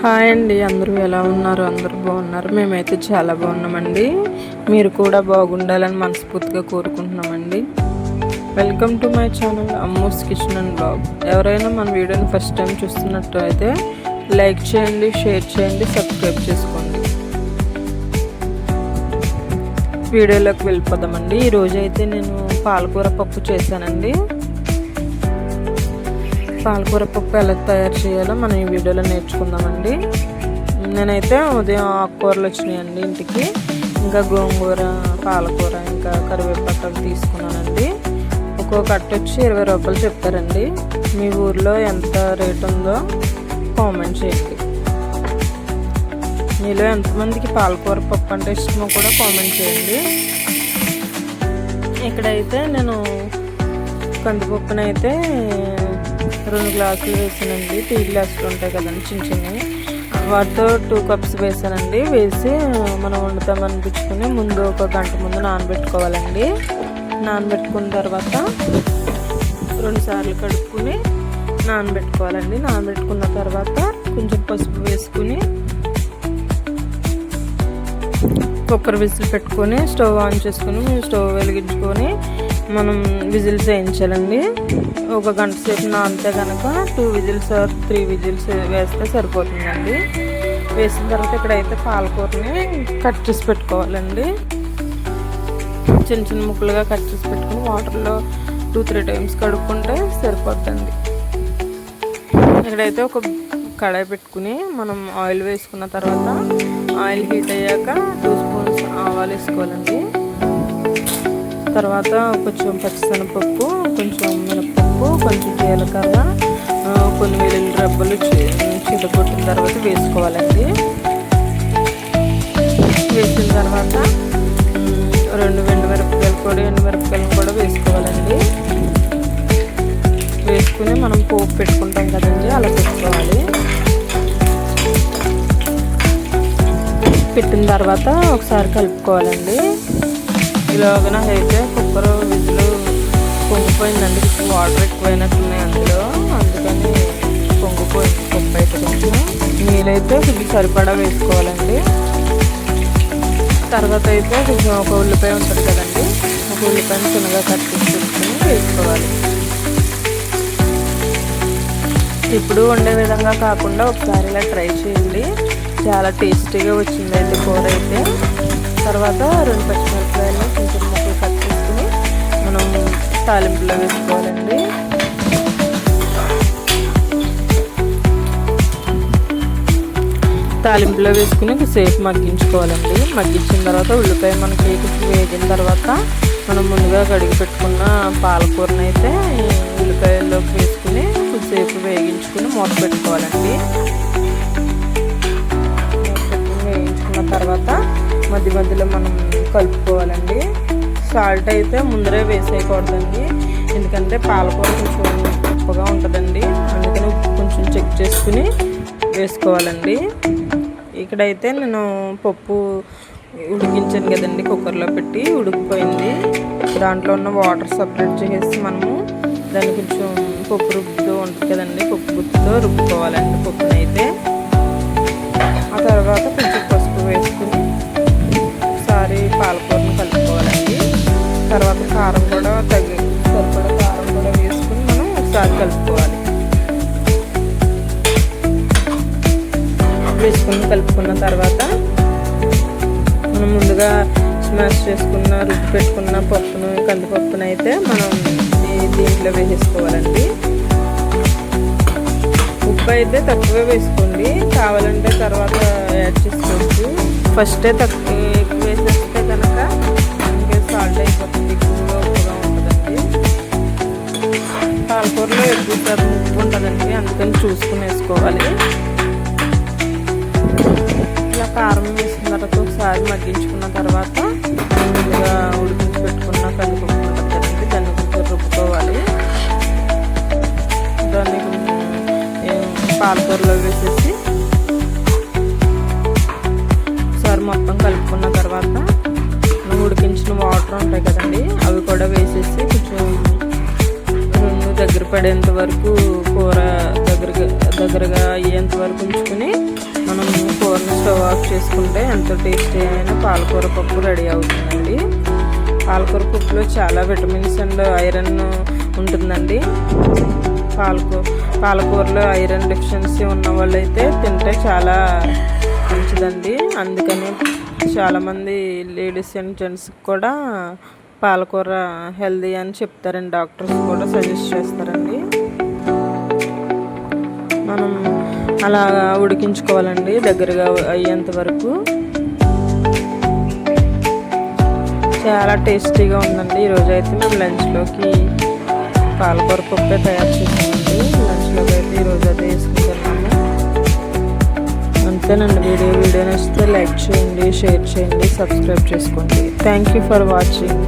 Hi అండి అందరూ ఎలా ఉన్నారు? అందరూ బాగున్నారు. మేమైతే చాలా బాగున్నామండి. మీరు కూడా బాగుండాలని మనస్ఫూర్తిగా కోరుకుంటున్నామండి. Welcome to my channel Ammu's kitchen and blog ఎవరైనా మన వీడియోని ఫస్ట్ టైం చూస్తున్నట్టు అయితే లైక్ చేయండి షేర్ చేయండి సబ్స్క్రైబ్ చేసుకోండి. వీడియోలోకి వెళ్ళిపోదామండి. ఈరోజు అయితే నేను పాలకూర పప్పు చేశానండి. పాలకూర పప్పు ఎలా తయారు చేయాలో మనం ఈ వీడియోలో నేర్చుకుందామండి. నేనైతే ఉదయం ఆకుకూరలు వచ్చినాయండి ఇంటికి. ఇంకా గోంగూర పాలకూర ఇంకా కరివేపాకు తీసుకున్నానండి. ఒక్కో కట్ట వచ్చి ఇరవై రూపాయలు చెప్తారండి మీ ఊర్లో ఎంత రేట్ ఉందో కామెంట్ చేయండి. మీలో ఎంతమందికి పాలకూర పప్పు అంటే ఇష్టమో కూడా కామెంట్ చేయండి. ఇక్కడైతే నేను కందిపప్పునైతే రెండు గ్లాసులు వేసానండి. టీ గ్లాసులు ఉంటాయి కదండి చిన్న చిన్నవి. వాటితో టూ కప్స్ వేసానండి. వేసి మనం వండుతాం అనిపించుకొని ముందు ఒక గంట ముందు నానబెట్టుకోవాలండి. నానబెట్టుకున్న తర్వాత రెండు సార్లు కడుక్కుని నానబెట్టుకోవాలండి. నానబెట్టుకున్న తర్వాత కొంచెం పసుపు వేసుకుని కుక్కర్ విజిల్ పెట్టుకొని స్టవ్ ఆన్ చేసుకుని స్టవ్ వెలిగించుకొని మనం విజిల్స్ వేయించాలండి. ఒక గంట సేపు నానితే కనుక two whistles or three whistles వేస్తే సరిపోతుందండి. వేసిన తర్వాత ఇక్కడైతే పాలకూరని కట్ చేసి పెట్టుకోవాలండి. చిన్న చిన్న ముక్కలుగా కట్ చేసి పెట్టుకుని వాటర్లో టూ త్రీ టైమ్స్ కడుక్కుంటే సరిపోద్దండి. ఇక్కడైతే ఒక కడాయి పెట్టుకుని మనం ఆయిల్ వేసుకున్న తర్వాత ఆయిల్ హీట్ అయ్యాక టూ స్పూన్స్ ఆవాలు వేసుకోవాలండి. తర్వాత కొంచెం పచ్చిశనగపప్పు కొంచెం మినపప్పు కొంచెం జీలకర్ర కొన్ని వెల్లుల్లి రబ్బలు చితకొట్టిన తర్వాత వేసుకోవాలండి. వేసిన తర్వాత రెండు వెండి మిరపకాయలు కూడా ఎండు మిరపకాయలు కూడా వేసుకోవాలండి. వేసుకుని మనం పోపు పెట్టుకుంటాం కదండి అలా పెట్టుకోవాలి. పెట్టిన తర్వాత ఒకసారి కలుపుకోవాలండి. ఇలాగ అయితే కుక్కర్ విజులు పొంగిపోయిందండి వాటర్ ఎక్కువైనట్టున్నాయి అందులో. అందుకని పొంగిపోయింది పప్పు అయితే కొంచెం నీళ్ళైతే కొంచెం సరిపడా వేసుకోవాలండి. తర్వాత అయితే కొంచెం ఒక ఉల్లిపాయ ఉంటుంది కదండి. ఒక ఉల్లిపాయను చిన్నగా కట్ వేసుకోవాలి. ఇప్పుడు వండే విధంగా కాకుండా ఒకసారి ఇలా ట్రై చేయండి. చాలా టేస్టీగా వచ్చిందండి కూర అయితే తర్వాత రెండు పచ్చిమిరపకాయలు కొంచెం ముక్కలు కట్ చేసుకుని మనం తాలింపులో వేసుకోవాలండి. తాలింపులో వేసుకుని సేఫ్ మగ్గించుకోవాలండి. మగ్గించిన తర్వాత ఉల్లిపాయ మనకి వేగిన తర్వాత మనం ముందుగా కడిగి పెట్టుకున్న పాలకూరని అయితే ఉల్లిపాయల్లోకి వేసుకుని కొద్దిసేపు వేగించుకుని మూత పెట్టుకోవాలండి. వేయించుకున్న తర్వాత మధ్య మధ్యలో మనం కలుపుకోవాలండి. సాల్ట్ అయితే ముందరే వేసేయకూడదండి. ఎందుకంటే పాలకూర కొంచెం ఉప్పుగా ఉంటుందండి. అందుకని ఉప్పు కొంచెం చెక్ చేసుకుని వేసుకోవాలండి. ఇక్కడైతే నేను పప్పు ఉడికించాను కదండి కుక్కర్లో పెట్టి ఉడికిపోయింది. దాంట్లో ఉన్న వాటర్ సపరేట్ చేసి మనము దాన్ని కొంచెం పప్పు రుబ్బుతూ ఉంటుంది కదండి పప్పు గుత్తుతో రుబ్బుకోవాలండి పప్పునైతే. వేసుకుని కలుపుకున్న తర్వాత మనం ముందుగా స్మాష్ చేసుకున్న రుచి పెట్టుకున్న పప్పును కందిపప్పును అయితే మనం దీంట్లో వేసేసుకోవాలండి. ఉప్పు అయితే తక్కువే వేసుకోండి. కావాలంటే తర్వాత యాడ్ చేసుకోవచ్చు. ఫస్టే తక్కువ ఎక్కువ వేసేస్తే కనుక ఇంకే సాల్ట్ అయిపోతుంది ఎక్కువగా ఉప్పుగా ఉంటుందండి. పాలకూరలో ఎక్కువ ఉప్పు ఉంటుందండి అందుకని చూసుకుని వేసుకోవాలి. కారం వేసిన తర్వాత ఒకసారి మగ్గించుకున్న తర్వాత ముందుగా ఉడికించి పెట్టుకున్న కందిపప్పు ఉంటుంది దాన్ని కొంచెం రుబ్బుకోవాలి. దాన్ని పాలకూరలో వేసేసి ఒకసారి మొత్తం కలుపుకున్న తర్వాత ఉడికించిన వాటర్ ఉంటాయి కదండి అవి కూడా వేసేసి కొంచెం రెండు దగ్గర పడేంత వరకు కూర దగ్గరగా దగ్గరగా అయ్యేంత వరకు ఉంచుకుని మనం కూరని స్టవ్ ఆఫ్ చేసుకుంటే ఎంతో టేస్టీ అయిన పాలకూర పప్పు రెడీ అవుతుందండి. పాలకూర పప్పులో చాలా విటమిన్స్ అండ్ ఐరన్ ఉంటుందండి. పాలకూర పాలకూరలో ఐరన్ డెఫిషియన్సీ ఉన్న వాళ్ళైతే తింటే చాలా మంచిదండి. అందుకని చాలామంది లేడీస్ అండ్ జెంట్స్కి కూడా పాలకూర హెల్దీ అని చెప్తారండి డాక్టర్స్ కూడా సజెస్ట్ చేస్తారండి. అలా ఉడికించుకోవాలండి దగ్గరగా అయ్యేంత వరకు. చాలా టేస్టీగా ఉందండి. ఈరోజు అయితే మేము లంచ్లోకి పాలకూర పప్పే తయారు చేసామండి లంచ్లోకి అయితే ఈరోజు అదే వేసుకుంటున్నాము. అంతేనండి. వీడియో వీడియో నచ్చితే లైక్ చేయండి షేర్ చేయండి సబ్స్క్రైబ్ చేసుకోండి. Thank you for watching